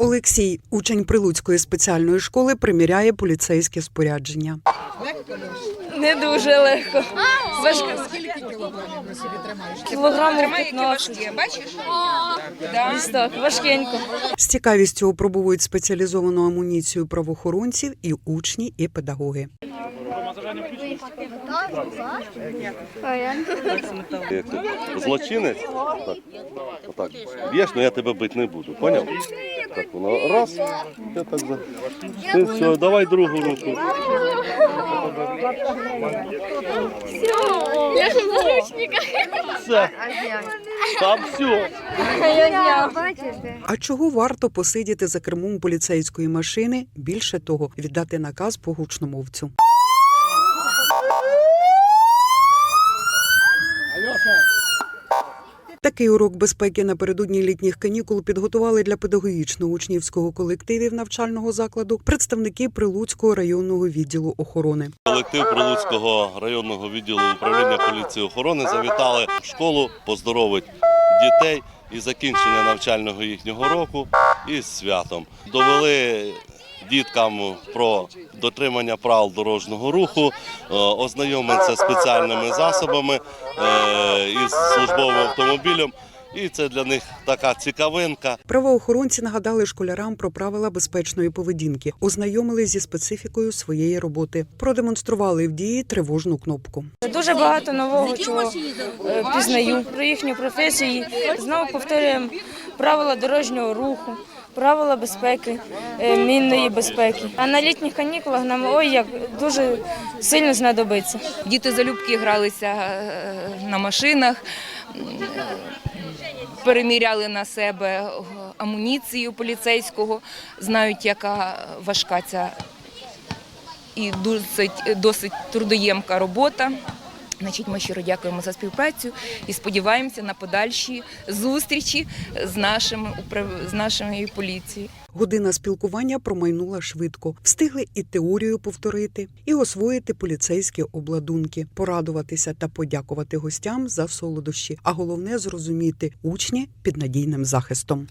Олексій, учень Прилуцької спеціальної школи, приміряє поліцейське спорядження. Не дуже легко. Важко. Скільки кілограмів на собі тримаєш? Які 15. бачиш? Да. Так, важкенько. З цікавістю опробують спеціалізовану амуніцію правоохоронців і учні, і педагоги. Злочинець, так, отак, б'єш, але я тебе бити не буду, поняв? Так, воно раз, я так за. Ти все, давай другу руку. Все. Там все. А чого варто посидіти за кермом поліцейської машини? Більше того, віддати наказ по гучномовцю. Такий урок безпеки напередодні літніх канікул підготували для педагогічно-учнівського колективів навчального закладу представники Прилуцького районного відділу охорони. Колектив Прилуцького районного відділу управління поліції охорони завітали в школу поздоровити дітей і закінчення навчального їхнього року із святом. Довели діткам про дотримання правил дорожнього руху, е, ознайомитися спеціальними засобами е, із службовим автомобілем. І це для них така цікавинка. Правоохоронці нагадали школярам про правила безпечної поведінки, ознайомили зі специфікою своєї роботи, продемонстрували в дії тривожну кнопку. Дуже багато нового чого е, пізнаю про їхню професію. Знову повторюємо правила дорожнього руху, правила безпеки, е, мінної безпеки. А на літніх канікулах нам ой як дуже сильно знадобиться. Діти залюбки гралися е, на машинах, переміряли на себе е, амуніцію поліцейського, знають, яка важка ця і досить, досить трудоємка робота. Значить, ми щиро дякуємо за співпрацю і сподіваємося на подальші зустрічі з управ- з нашою поліцією. Година спілкування промайнула швидко. Встигли і теорію повторити, і освоїти поліцейські обладунки, порадуватися та подякувати гостям за солодощі. А головне зрозуміти учні під надійним захистом.